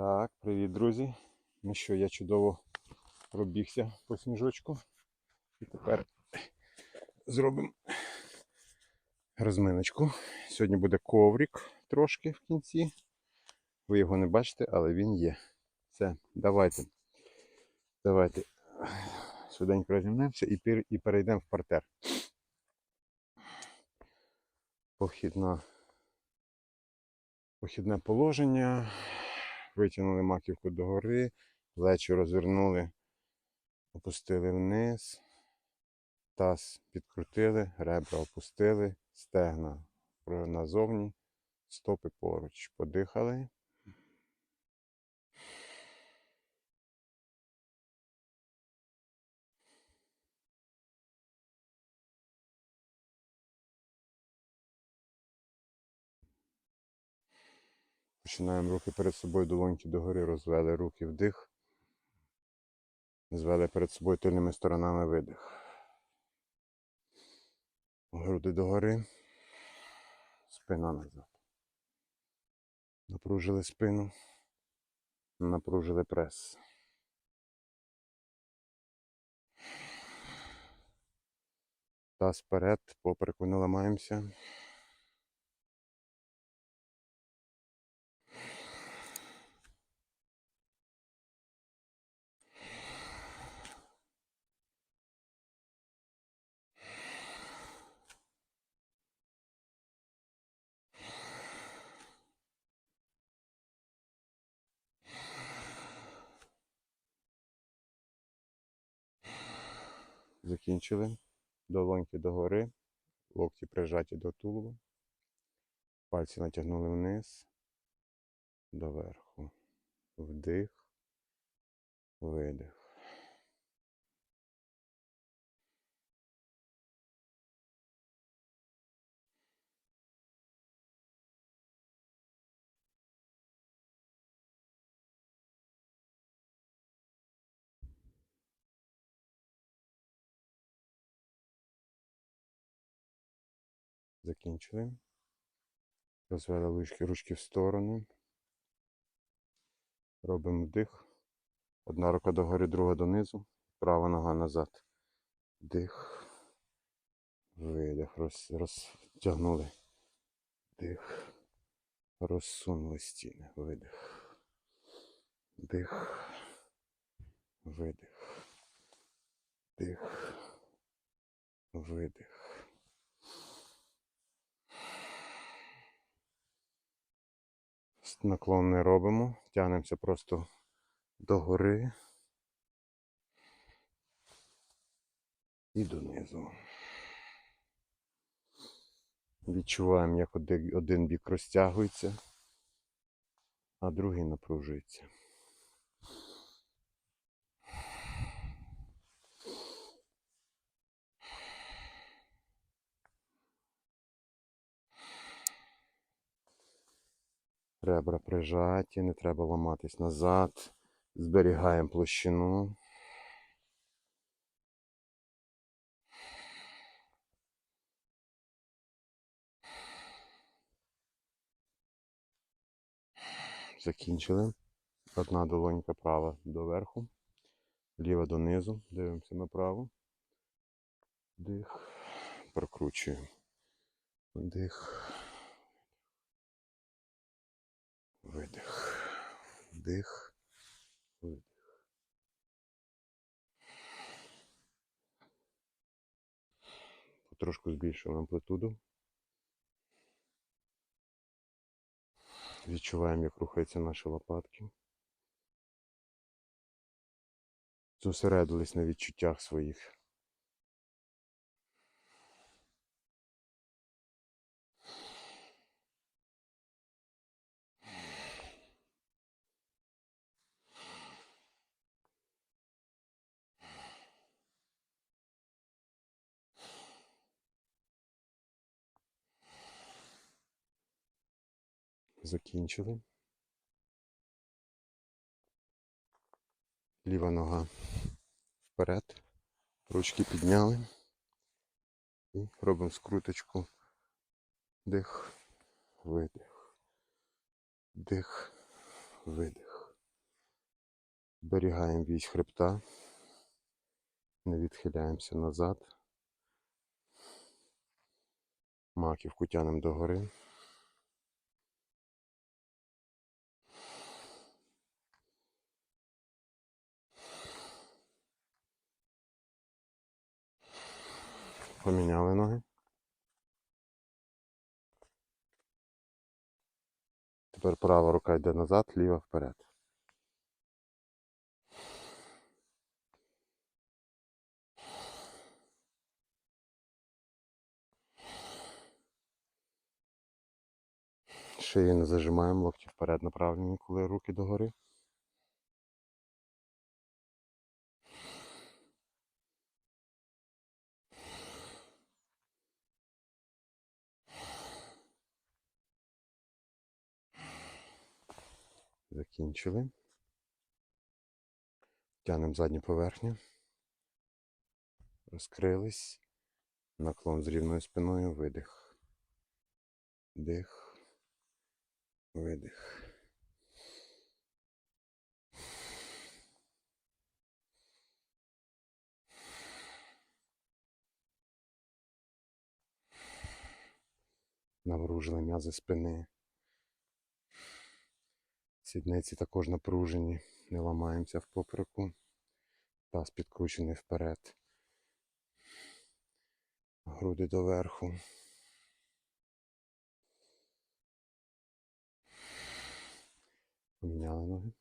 Так, привіт, друзі. Ну що, я чудово пробігся по сніжочку. І тепер зробимо розминочку. Сьогодні буде коврик трошки в кінці. Ви його не бачите, але він є. Все, давайте. Давайте швиденько розімнемося і, і перейдемо в партер. Похідна, похідне положення. Витягнули маківку догори, плечі розвернули, опустили вниз, таз підкрутили, ребра опустили, стегна назовні, стопи поруч. Подихали. Починаємо руки перед собою, долоньки догори, розвели руки вдих. Звели перед собою тильними сторонами видих. Груди догори. Спина назад. Напружили спину. Напружили прес. Таз вперед, попереку не ламаємося. Закінчили. Долоньки догори, локті прижаті до тулуба. Пальці натягнули вниз, доверху. Вдих, видих. Закінчили. Розвели ручки, ручки в сторони. Робимо вдих. Одна рука догори, друга донизу. Права нога назад. Вдих. Видих. Роз, розтягнули. Вдих. Розсунули стіни. Видих. Вдих. Видих. Вдих. Видих. Наклон не робимо, тягнемося просто догори і донизу. Відчуваємо, як один, один бік розтягується, а другий напружується. Ребра прижаті, не треба ламатись назад. Зберігаємо площину. Закінчили. Одна долонька права доверху, ліва донизу. Дивимося направо. Дих. Прокручуємо. Вдих. Видих. Вдих. Видих. Потрошку збільшуємо амплитуду. Відчуваємо, як рухаються наші лопатки. Зосередились на відчуттях своїх. Закінчили. Ліва нога вперед. Ручки підняли. І робимо скруточку. Дих, видих. Дих, видих. Зберігаємо вісь хребта. Не відхиляємося назад. Маківку тянемо догори. Поміняли ноги. Тепер права рука йде назад, ліва вперед. Шиї не зажимаємо, локті вперед направлені, коли руки догори. Закінчили. Тянемо задню поверхню. Розкрились. Наклон з рівною спиною, видих. Дих. Видих. Навружили м'язи спини. Сідниці також напружені, не ламаємося в попереку. Таз підкручений вперед. Груди доверху. Поміняли ноги.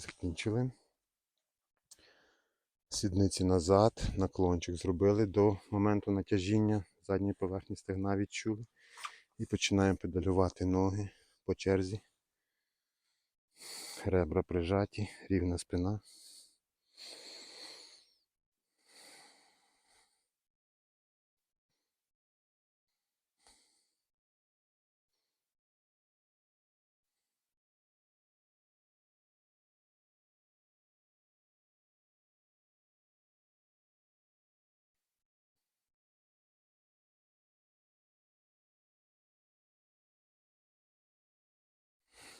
Закінчили. Сідниці назад, наклончик зробили до моменту натяжіння задньої поверхні стегна відчули. І починаємо педалювати ноги по черзі. Ребра прижаті, рівна спина.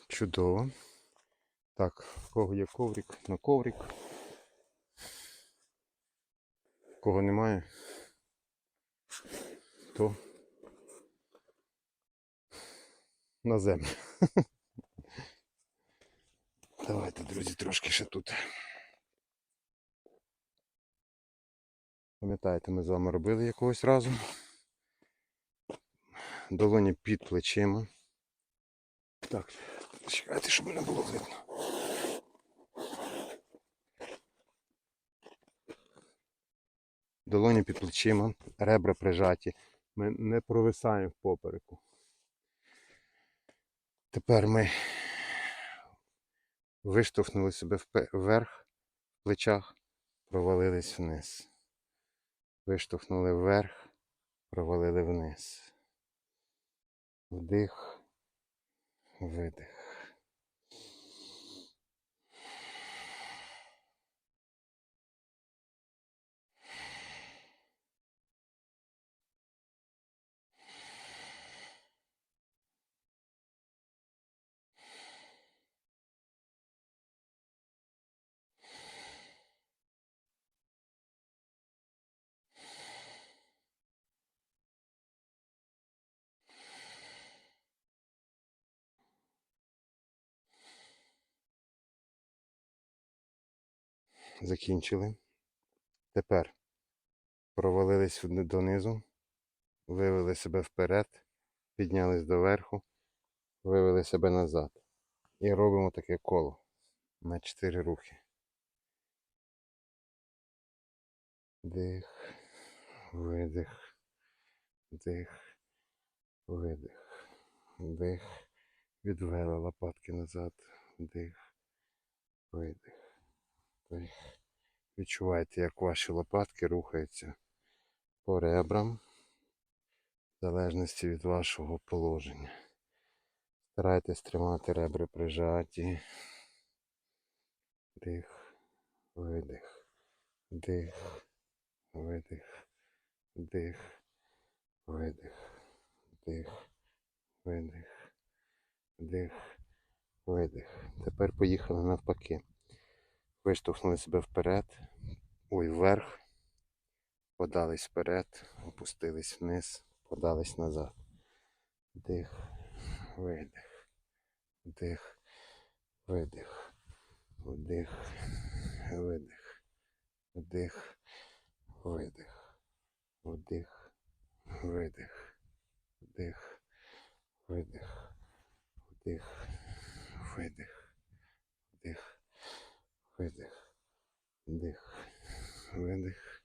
Чудово. Так, в кого є коврик, на коврик. Кого немає, то на землю. Давайте, друзі, трошки ще тут. Пам'ятаєте, ми з вами робили якогось разу. Долоні під плечима. Так, чекайте, щоб не було видно. Долоні під плечима, ребра прижаті. Ми не провисаємо в попереку. Тепер ми виштовхнули себе вверх в плечах, провалились вниз. Виштовхнули вверх, провалили вниз. Вдих, видих. Закінчили. Тепер провалились донизу, вивели себе вперед, піднялись доверху, вивели себе назад. І робимо таке коло на 4 рухи. Дих, видих, дих, видих, дих. Відвели лопатки назад, вдих, видих, вдих, Відчувайте, як ваші лопатки рухаються по ребрам, в залежності від вашого положення. Старайтесь тримати ребра прижаті. Дих, видих, дих, видих, дих, видих, дих, видих, дих, видих. Тепер поїхали навпаки. Виштовхнули себе вперед, ой, вверх, подались вперед, опустились вниз, подались назад. Дих, видих, вдих, видих, вдих, видих, вдих, видих, вдих, видих, вдих, видих, вдих, видих, видих, вдих, видих,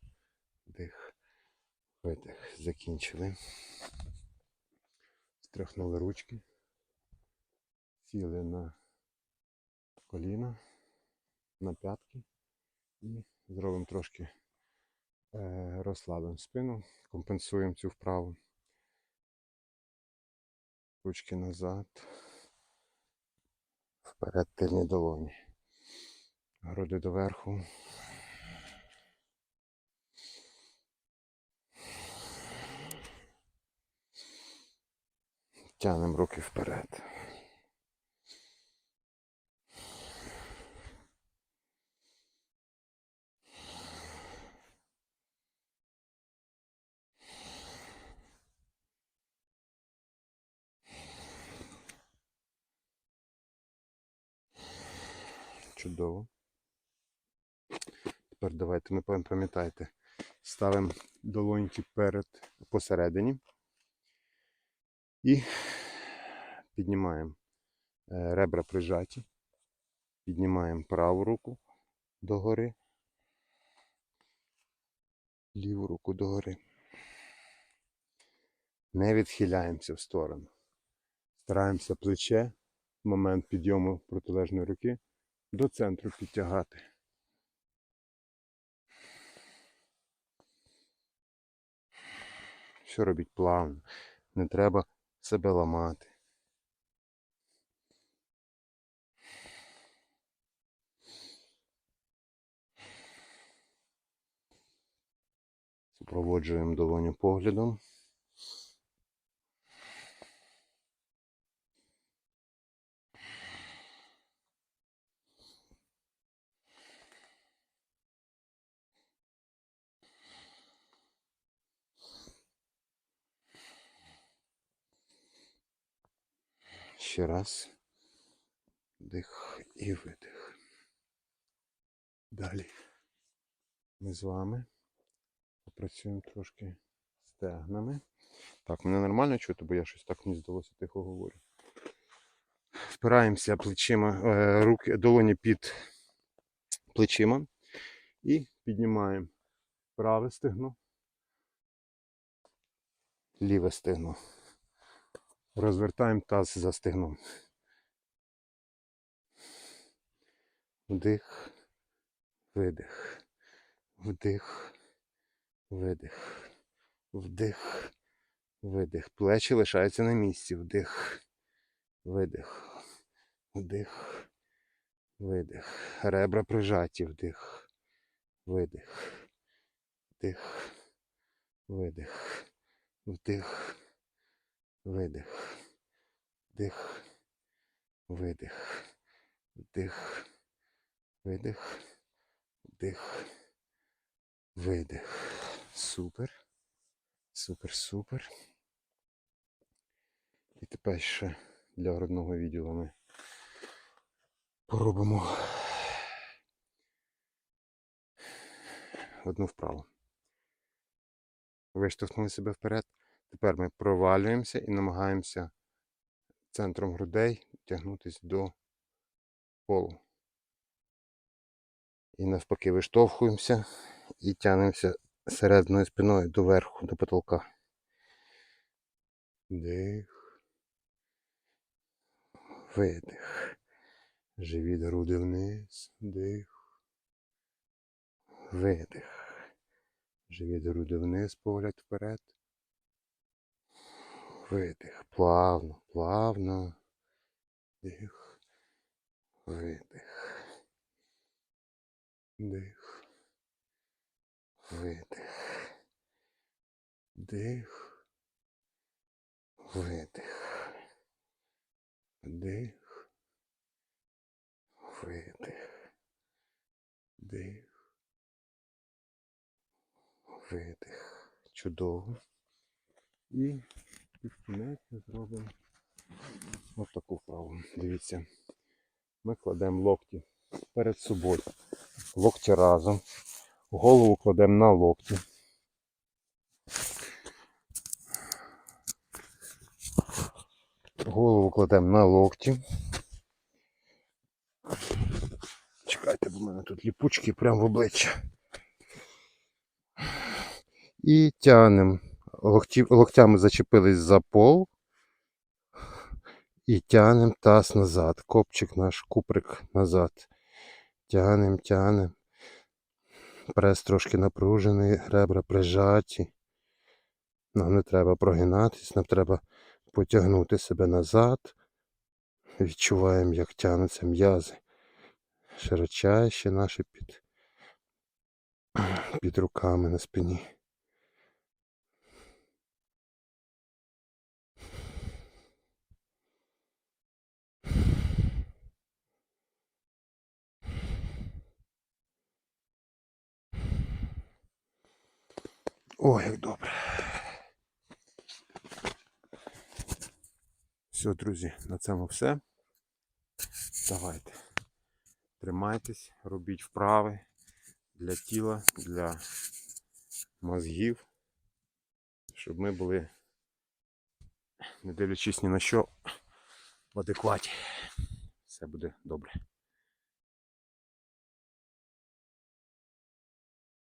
вдих, видих. Закінчили. Стряхнули ручки. Сіли на коліна, на п'ятки і зробимо трошки е, розслабимо спину, компенсуємо цю вправу. Ручки назад. Вперед тильні долоні. Груди доверху. Тянемо руки вперед. Чудово. Тепер давайте ми пам- пам'ятайте. Ставимо долоньки перед посередині і піднімаємо е, ребра прижаті. Піднімаємо праву руку догори. Ліву руку догори. Не відхиляємося в сторону. Стараємося плече в момент підйому протилежної руки до центру підтягати. Все робіть плавно. Не треба себе ламати. Супроводжуємо долоню поглядом. Ще раз. Дих і видих. Далі. Ми з вами попрацюємо трошки стегнами. Так, мене нормально чути, бо я щось так мені здалося тихо говорю. Впираємося плечима, е, руки, долоні під плечима і піднімаємо праве стегно, ліве стегно. Розвертаємо таз за стегном. Вдих, видих, вдих, видих, вдих, видих. Плечі лишаються на місці. Вдих, видих, вдих, видих. Ребра прижаті, вдих, видих, вдих, видих, вдих, видих, вдих, видих, вдих, видих, вдих, видих. Супер. Супер, супер. І тепер ще для грудного відділу ми поробимо одну вправу. Виштовхнули себе вперед. Тепер ми провалюємося і намагаємося центром грудей тягнутися до полу. І навпаки виштовхуємося і тягнемося середньою спиною до верху, до потолка. Дих. Видих. Живіт груди вниз. Дих. Видих. Живіт груди вниз, погляд вперед. Видих. Плавно, плавно. Дих. Видих. Дих. Видих. Дих. Видих. Дих. Видих. Дих. Видих. Чудово. І під зробимо ось таку вправу. Дивіться. Ми кладемо локті перед собою. Локті разом. Голову кладемо на локті. Голову кладемо на локті. Чекайте, бо в мене тут ліпучки прямо в обличчя. І тянемо. Локті, локтями зачепились за пол. І тянемо таз назад. Копчик наш, куприк назад. Тянем, тянем. Прес трошки напружений, ребра прижаті. Нам не треба прогинатись, нам треба потягнути себе назад. Відчуваємо, як тягнуться м'язи. Широчайші наші під, під руками на спині. Ой, як добре. Все, друзі, на цьому все. Давайте. Тримайтесь, робіть вправи для тіла, для мозгів, щоб ми були, не дивлячись ні на що, в адекваті. Все буде добре.